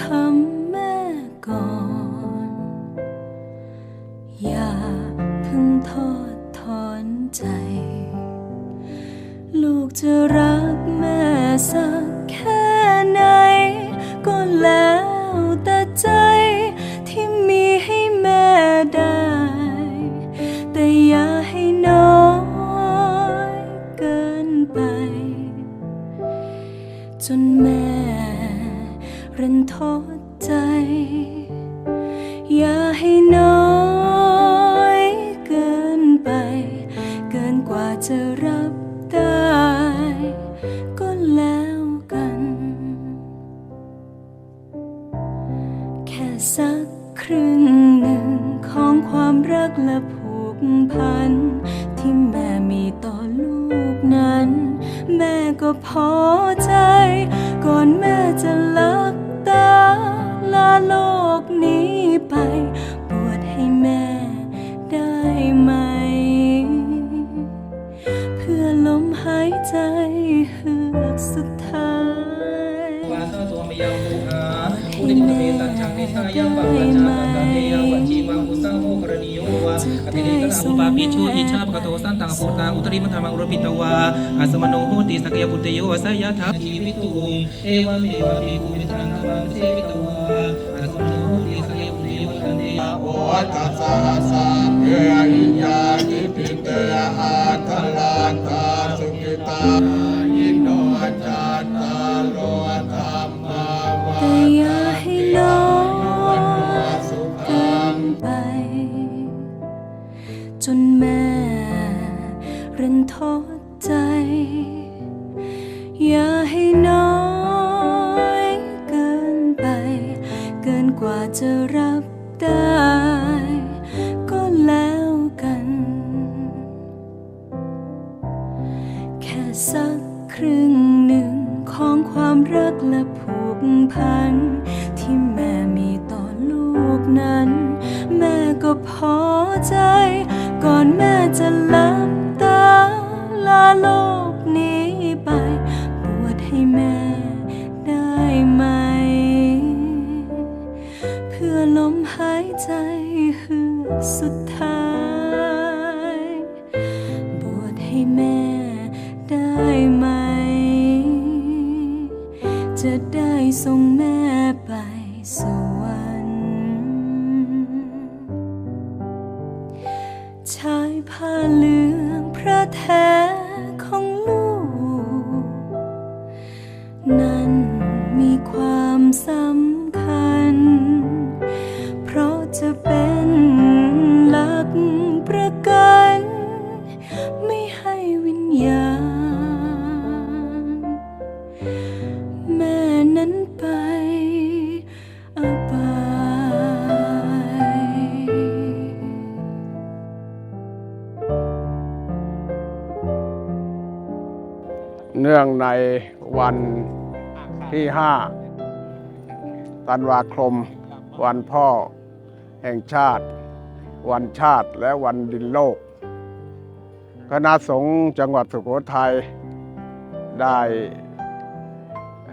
คำแม่ก่อน อย่าพึ่งทอดถอนใจ ลูกจะรักแม่สัก รันทดใจ อย่าให้น้อยเกินไป เกินกว่าจะรับได้ ก็แล้วกัน แค่สักครึ่งหนึ่งของความรักและผูกพัน ที่แม่มีต่อลูกนั้น แม่ก็พอใจ ก่อนแม่จะลับตา ลาโลกนี้ อุปาปิชูอิชาปกโตสันตังพุทธังอุตริมัธรรมอุรปิตวาอาสมโนโหติสักยปุตโยสยทัพชีวิตุงเอวเมวะปิกุมิตังธรรมังเสวิตวาอาสมโนโหติสักยปุตโยสันเตโอตัสสะสะเพออิยาทิปิเตอาทลาตาสุกิตา โลกนี้ไป บวชให้แม่ได้ไหม เพื่อลมหายใจเฮือสุดท้าย บวชให้แม่ได้ไหม จะได้ส่งแม่ไปส เนื่องในวันที่ห้าธันวาคม วันพ่อแห่งชาติ วันชาติและวันดินโลก คณะสงฆ์จังหวัดสุโขทัยได้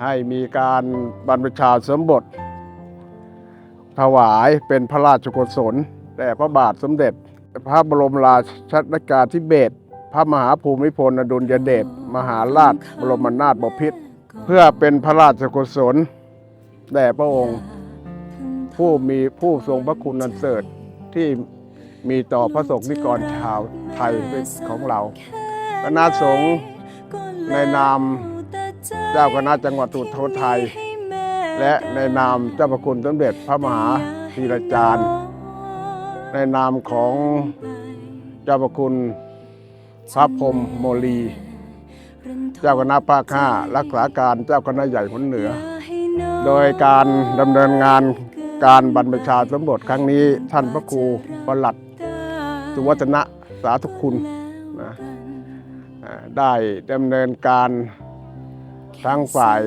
ให้มีการบรรพชาสมบท ถวายเป็นพระราชกุศลแด่พระบาทสมเด็จ พระบรมราชนกาธิเบศร พระมหาภูมิพลอดุลยเดชมหาราชบรมนาถบพิตรเพื่อเป็นพระราชกุศลแด่พระองค์ ผู้มีผู้ทรงพระคุณอันเสริฐที่มีต่อพระสงฆ์นิกรชาวไทยของเราคณะสงฆ์ในนามเจ้าคณะจังหวัดสุโขทัยและในนามเจ้าพระคุณสมเด็จพระมหาธีรจารย์ ในนามของเจ้าพระคุณ พระพรมโมลี เจ้าคณะภาคห้ารักษาการเจ้าคณะใหญ่หนเหนือ โดยการดำเนินงานการบรรพชาสมบทครั้งนี้ท่านพระครูประหลัดสุวัฒนะสาธุคุณนะได้ดำเนินการทั้งฝ่าย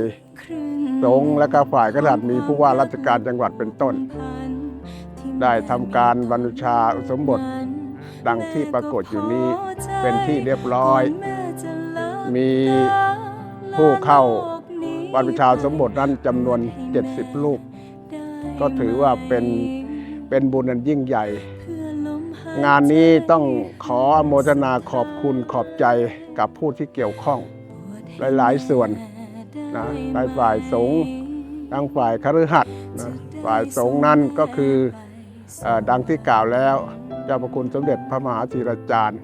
สงฆ์และก็ฝ่ายกษัตริย์มีผู้ว่าราชการจังหวัดเป็นต้น ได้ทำการบรรพชาสมบท ดังที่ปรากฏอยู่นี้เป็นที่เรียบร้อย มีผู้เข้าบรรพชาสมบทนั้นจำนวน 70 ลูก ก็ถือว่าเป็นเป็นบุญอันยิ่งใหญ่ งานนี้ต้องขออโมทนาขอบคุณขอบใจกับผู้ที่เกี่ยวข้องหลาย ๆ ส่วนนะในฝ่ายสงฆ์ทั้งฝ่ายคฤหัสถ์นะฝ่ายสงฆ์นั้นก็คืออดังที่กล่าวแล้ว เจ้าพระคุณสมเด็จพระมหาธีรจารย์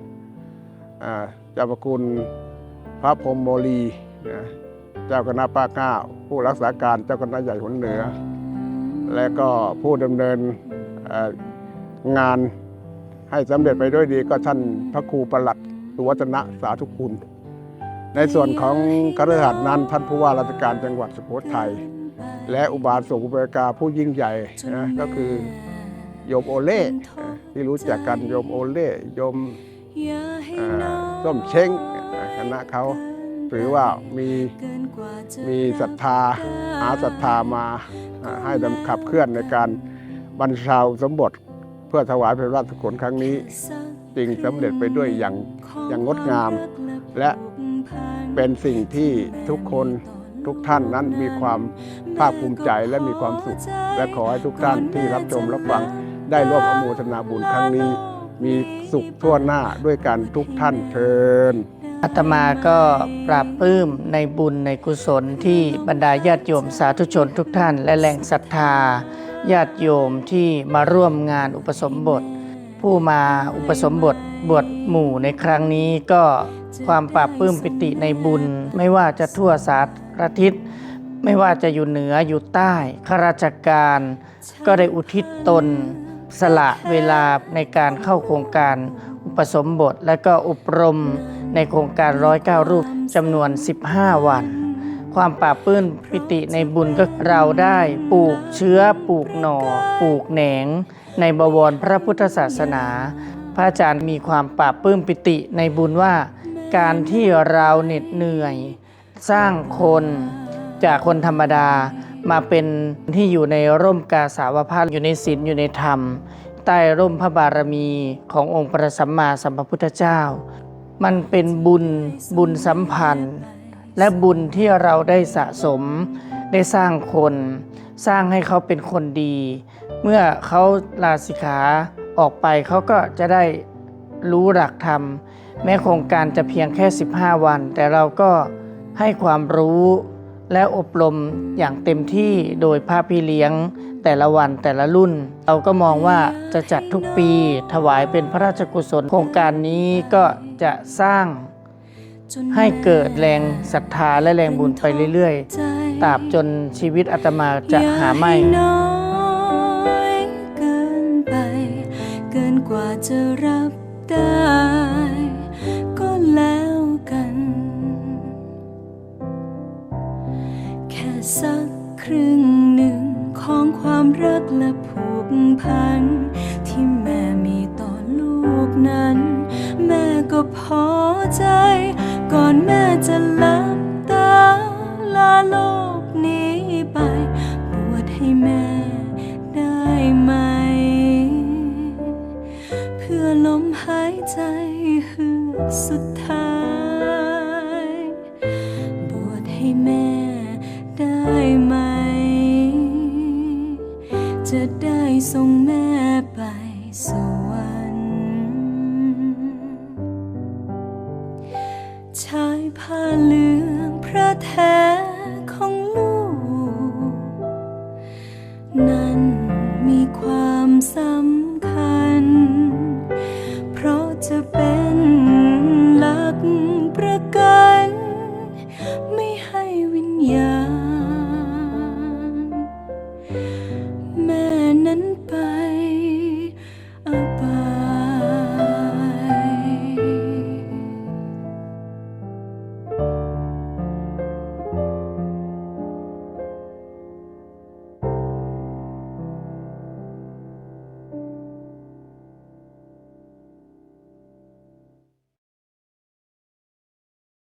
อ่าเจ้าพระคุณพระพรมโมลีนะเจ้าคณะป้าเก้าผู้รักษาการเจ้าคณะใหญ่หนเหนือ และก็ผู้ดำเนินงานให้สำเร็จไปด้วยดีก็ท่านพระครูประหลัดสุวัฒนะสาธุคุณ ในส่วนของคฤหัสถ์นั้นท่านผู้ว่าราชการจังหวัดสุโขทัยและอุบาสกอุบาสิกาผู้ยิ่งใหญ่นะก็คือ โยมโอเล่ที่รู้จักกันโยมโอเล่โยมส้มเช้งคณะเขาถือว่ามีมีศรัทธาหาศรัทธามาให้ดำขับเคลื่อนในการบรรชาสมบทเพื่อถวายพระราชกุศลครั้งนี้จึงสำเร็จไปด้วยอย่างอย่างงดงาม และเป็นสิ่งที่ทุกคนทุกท่านนั้นมีความภาคภูมิใจและมีความสุข และขอให้ทุกท่านที่รับชมรับฟัง ได้ร่วมอนุโมทนาบุญครั้งนี้ มีสุขทั่วหน้าด้วยกันทุกท่านเชิญอาตมาก็ปราบปลื้มในบุญในกุศลที่บรรดาญาติโยมสาธุชนทุกท่าน และแรงศรัทธา ญาติโยมที่มาร่วมงานอุปสมบท ผู้มาอุปสมบทบวชหมู่ในครั้งนี้ก็ความปราบปลื้มปิติในบุญ ไม่ว่าจะทั่วสารทิศไม่ว่าจะอยู่เหนืออยู่ใต้ข้าราชการ ก็ได้อุทิศตน สละเวลาในการเข้าโครงการอุปสมบท และก็อบรมในโครงการร้อยเก้ารูปจำนวน 15 วัน ความปราบปลื้มปิติในบุญก็เราได้ปลูกเชื้อปลูกหน่อ ปลูกแหนง ในบวรพระพุทธศาสนา พระอาจารย์มีความปราบปลื้มปิติในบุญว่า การที่เราเหน็ดเหนื่อย สร้างคนจากคนธรรมดา มาเป็นที่อยู่ในร่มกาสาวพาสอยู่ในศีลอยู่ในธรรม ใต้ร่มพระบารมีขององค์พระสัมมาสัมพุทธเจ้า มันเป็นบุญบุญสัมพันธ์ และบุญที่เราได้สะสมได้สร้างคน สร้างให้เขาเป็นคนดี เมื่อเขาลาสิกขาออกไปเขาก็จะได้รู้หลักธรรม แม้โครงการจะเพียงแค่ 15 วัน แต่เราก็ให้ความรู้ และอบรมอย่างเต็มที่โดยภาพพี่เลี้ยง แต่ละวันแต่ละรุ่น เราก็มองว่าจะจัดทุกปีถวายเป็นพระราชกุศล โครงการนี้ก็จะสร้างให้เกิดแรงศรัทธาและแรงบุญไปเรื่อยๆตราบจนชีวิตอาตมาจะหาไม่เกินไป เกินกว่าจะรับ พัน ที่แม่มีต่อลูกนั้น แม่ก็พอใจ ก่อนแม่จะหลับตาลาโลกนี้ไป บวชให้แม่ได้ไหม เพื่อลมหายใจฮือสุดท้าย บวชให้แม่ได้ไหม จะ ส่งแม่ไปสวรรค์ชายผ้าเหลืองพระแท้ของลูก นั้นมีความสำ